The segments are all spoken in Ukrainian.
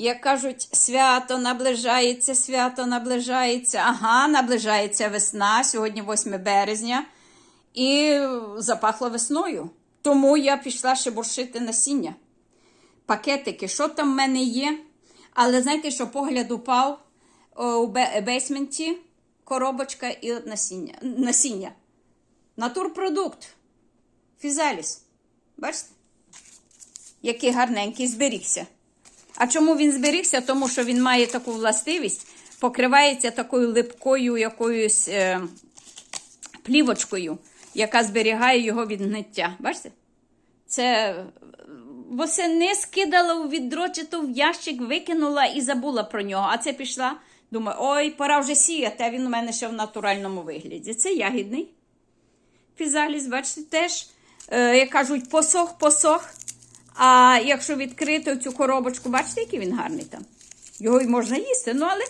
Як кажуть, свято наближається, свято наближається. Ага, наближається весна. Сьогодні 8 березня. І запахло весною. Тому я пішла ще борщити насіння. Пакетики, що там в мене є. Але знаєте, що погляд упав у бейсменті коробочка і от насіння. насіння. Натурпродукт. Фізаліс. Бачите? Який гарненький зберігся. А чому він зберігся? Тому що він має таку властивість, покривається такою липкою якоюсь е, плівочкою, яка зберігає його від гниття. Бачите? Це е, восени скидала у відро, чи то в ящик, викинула і забула про нього. А це пішла, думаю, ой, пора вже сіяти, а він у мене ще в натуральному вигляді. Це ягідний фізаліс, бачите, теж, е, як кажуть, посох, посох. А якщо відкрити цю коробочку, бачите, який він гарний там. Його й можна їсти, ну але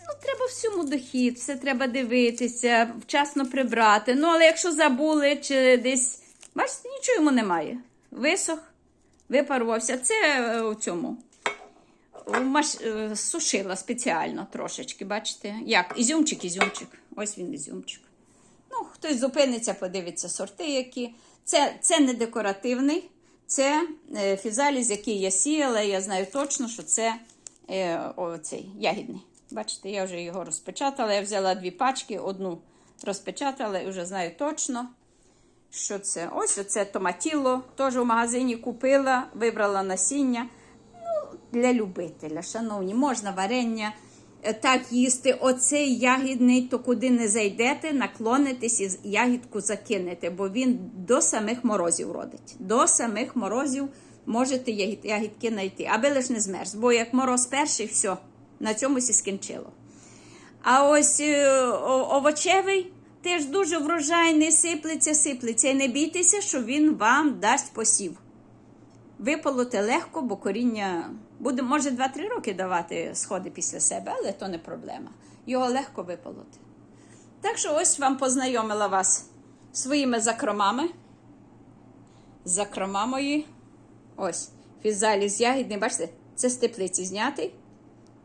ну, треба всьому дохід, все треба дивитися, вчасно прибрати. Ну, але якщо забули чи десь, бачите, нічого йому немає. Висох, випарувався. Це е, у цьому. Маш... е, Сушила спеціально трошечки, бачите? Як? Ізюмчик, ізюмчик. Ось він ізюмчик. Ну, хтось зупиниться, подивиться сорти, які. Це, це не декоративний, це е, фізаліз, який я сіяла. Я знаю точно, що це е, оцей ягідний. Бачите, я вже його розпечатала. Я взяла дві пачки, одну розпечатала і вже знаю точно, що це. Ось оце томатіло. Теж у магазині купила, вибрала насіння. Ну, для любителя, шановні, можна варення так їсти. Оцей ягідний, то куди не зайдете, наклонитесь і ягідку закинете, бо він до самих морозів родить. До самих морозів можете ягідки знайти, аби лиш не змерз. Бо як мороз перший, все, на цьомусь і скінчило. А ось е, овочевий теж дуже врожайний, сиплеться, сиплеться. І не бійтеся, що він вам дасть посів. Виполоти легко, бо коріння буде, може 2-3 роки давати сходи після себе, але то не проблема. Його легко виполоти. Так що ось вам познайомила вас своїми закромами. Закрома мої. Ось. Фізаліс ягідний, бачите, це з теплиці знятий.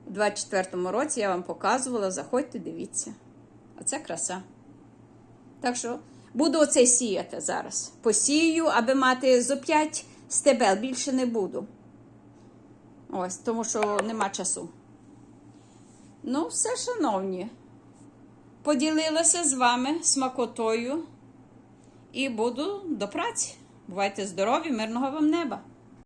У 24-му році я вам показувала. Заходьте, дивіться. Оце краса. Так що буду оцей сіяти зараз. Посію, аби мати зо 5 стебел, більше не буду. Ось, тому що нема часу. Ну, все, шановні. Поділилася з вами смакотою і буду до праці. Бувайте здорові, мирного вам неба!